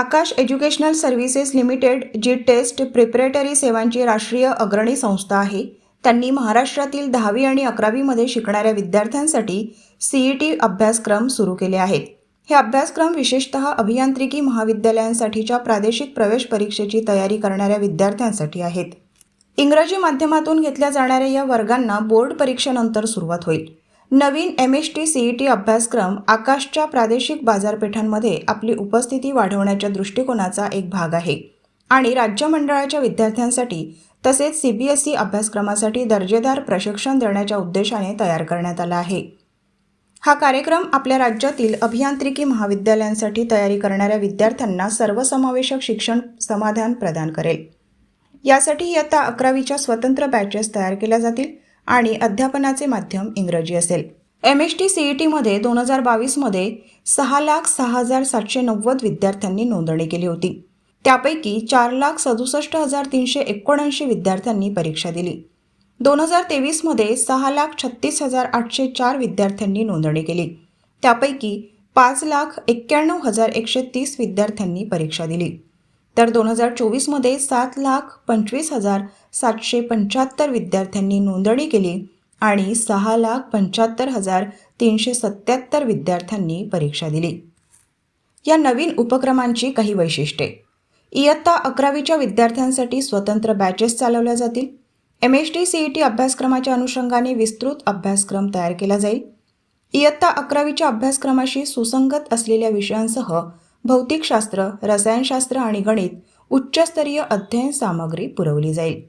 आकाश educational services limited जी test preparatory सेवांची राष्ट्रीय अग्रणी संस्था आहे त्यांनी महाराष्ट्रातील दहावी आणि अकरावीमध्ये शिकणाऱ्या विद्यार्थ्यांसाठी सीईटी अभ्यासक्रम सुरू केले आहेत. हे अभ्यासक्रम विशेषतः अभियांत्रिकी महाविद्यालयांसाठीच्या प्रादेशिक प्रवेश परीक्षेची तयारी करणाऱ्या विद्यार्थ्यांसाठी आहेत. इंग्रजी माध्यमातून घेतल्या जाणाऱ्या या वर्गांना बोर्ड परीक्षेनंतर सुरुवात होईल. नवीन M S T E T अभ्यासक्रम आकाशच्या प्रादेशिक बाजारपेठांमध्ये आपली उपस्थिती वाढवण्याच्या दृष्टिकोनाचा एक भाग आहे. आणि राज्य मंडळाच्या विद्यार्थ्यांसाठी तसेच सी बी एस ई अभ्यासक्रमासाठी दर्जेदार प्रशिक्षण देण्याच्या उद्देशाने तयार करण्यात आला आहे. हा कार्यक्रम आपल्या राज्यातील अभियांत्रिकी महाविद्यालयांसाठी तयारी करणाऱ्या विद्यार्थ्यांना सर्वसमावेशक शिक्षण समाधान प्रदान करेल. यासाठी इयत्ता अकरावीच्या स्वतंत्र बॅचेस तयार केल्या जातील. आणि अध्यापनाचे माध्यम इंग्रजी असेल. M S T C E टीमध्ये दोन हजार बावीसमध्ये सहा लाख सहा हजार सातशे नव्वद विद्यार्थ्यांनी नोंदणी केली होती. त्यापैकी चार लाख सदुसष्ट हजार तीनशे एकोणऐंशी विद्यार्थ्यांनी परीक्षा दिली. दोन हजार तेवीसमध्ये सहा लाख छत्तीस हजार आठशे चार विद्यार्थ्यांनी नोंदणी केली. त्यापैकी पाच लाख एक्क्याण्णव हजार एकशे तीस विद्यार्थ्यांनी परीक्षा दिली. तर दोन हजार चोवीसमध्ये सात लाख पंचवीस हजार सातशे पंच्याहत्तर विद्यार्थ्यांनी नोंदणी केली आणि सहा लाख पंच्याहत्तर हजार तीनशे सत्याहत्तर विद्यार्थ्यांनी परीक्षा दिली. या नवीन उपक्रमांची काही वैशिष्ट्ये. इयत्ता अकरावीच्या विद्यार्थ्यांसाठी स्वतंत्र बॅचेस चालवल्या जातील. M H T E T अभ्यासक्रमाच्या अनुषंगाने विस्तृत अभ्यासक्रम तयार केला जाईल. इयत्ता अकरावीच्या अभ्यासक्रमाशी सुसंगत असलेल्या विषयांसह भौतिकशास्त्र रसायनशास्त्र आणि गणित उच्चस्तरीय अध्ययन सामग्री पुरवली जाईल.